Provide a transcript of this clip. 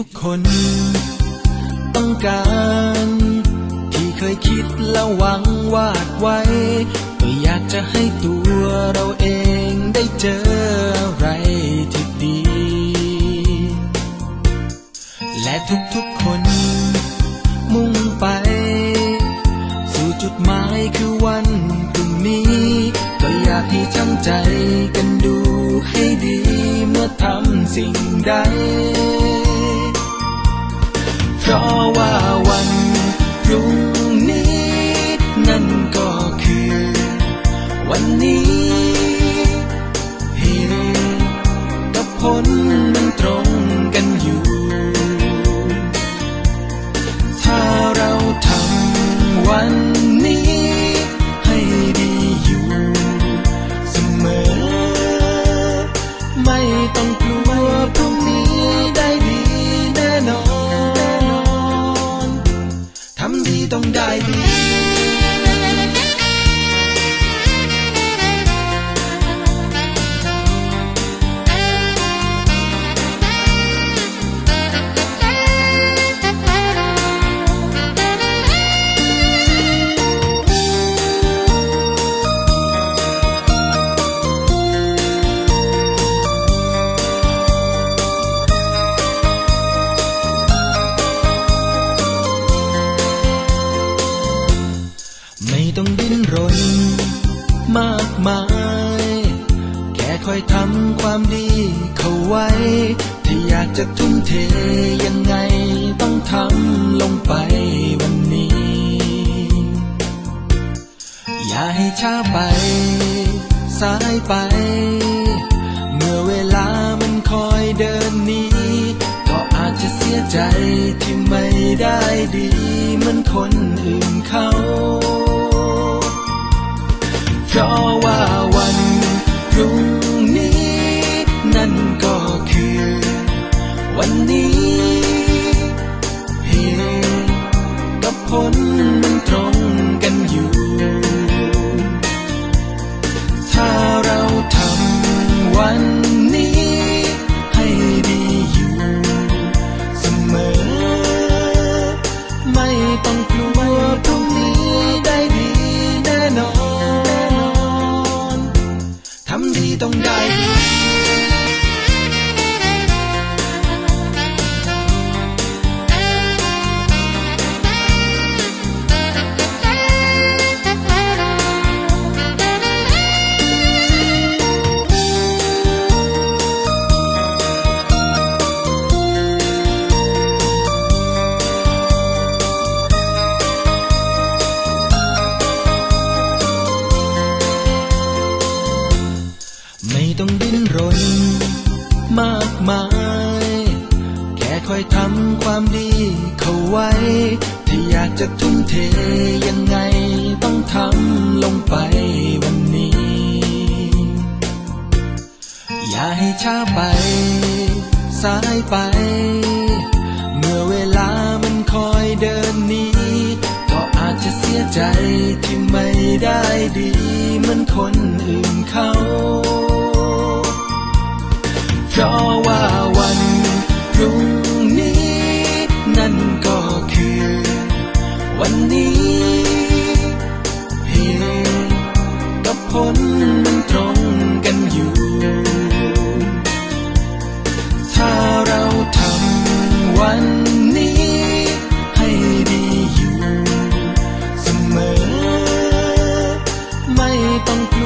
ทุกคน ต้องการ ที่เคยคิดและหวังวาดไว้ ก็อยากจะให้ตัวเราเองได้เจออะไรที่ดี และทุกๆคน มุ่งไป สู่จุดหมายคือวันพรุ่งนี้ ก็อยากให้จำใจกันดูให้ดีเมื่อทำสิ่งใด ต้องดิ้นรน มากมาย แค่คอยทำความดีเข้าไว้ ถ้าอยากจะทุ่มเทยังไงต้องทำลงไปวันนี้ อย่าให้ช้าไป สายไป เมื่อเวลามันคอยเดินหนี้ก็อาจจะเสียใจที่ไม่ได้ดีเหมือนคน วันนี้เหตุกับผลมันตรงกันอยู่ ถ้าเราทำวันนี้ ให้ดีอยู่ เสมอ ไม่ต้อง ต้องดิ้นรน มากมาย แค่คอยทำความดีเข้าไว้ ถ้าอยากจะทุ่มเทยังไงต้องทำลงไปวันนี้ อย่าให้ช้าไป สายไป เมื่อเวลามันคอยเดินหนี้ก็อาจจะเสียใจที่ไม่ได้ดีเหมือนคนอื่น วันนี้เหตุกับผลมันตรงกันอยู่ ถ้าเราทำวันนี้ ให้ดีอยู่ เสมอ ไม่ต้องกลัว